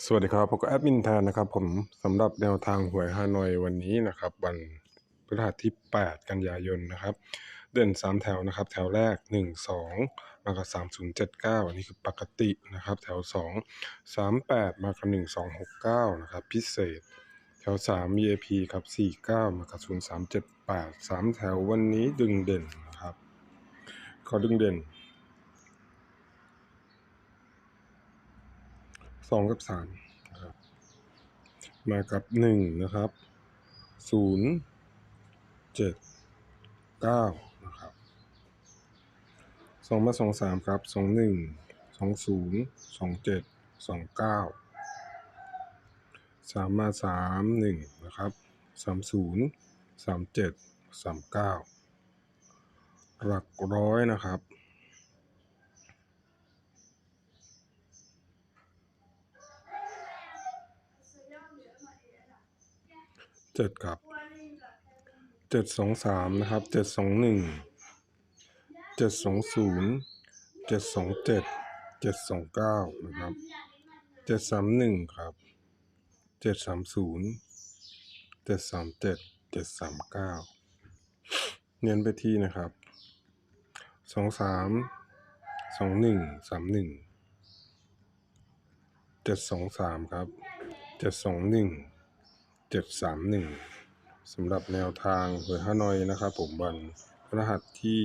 สวัสดีครับผมก็แอดมินแทนนะครับ ผมสำหรับแนวทางหวยฮานอยวันนี้นะครับ วันพฤหัสที่ 8 กันยายนนะครับ เด่น 3 แถวนะครับ แถวแรก 1 2 มากับ 3079 อันนี้คือปกตินะครับ แถว 2 38 มากับ 1269 นะครับ พิเศษ แถว 3 VIP ครับ 49 มากับ 0378 3 แถววันนี้ดึงเด่นนะครับขอดึงเด่น สองกับสามนะครับมากับหนึ่งนะครับศูนย์เจ็ดเก้านะครับสองมาสองสามครับสองหนึ่งสองศูนย์สองเจ็ดสองเก้าสามมาสามหนึ่งนะครับสามศูนย์สามเจ็ดสามเก้าหลักร้อยนะครับ เจ็ดครับเจ็ดสองสามนะครับเจ็ดสองหนึ่งเจ็ดสองศูนย์เจ็ดสองเจ็ดเจ็ดสองเก้านะครับเจ็ดสามหนึ่งครับเจ็ดสามศูนย์เจ็ดสามเจ็ดเจ็ดสามเก้าเน้นไปที่นะครับสองสามสองหนึ่งสามหนึ่งเจ็ดสองสามครับเจ็ดสองหนึ่ง เจ็ดสามหนึ่งสำหรับแนวทางหวยฮานอยนะครับผมวันพฤหัสที่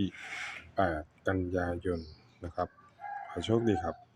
8 กันยายนนะครับขอโชคดีครับ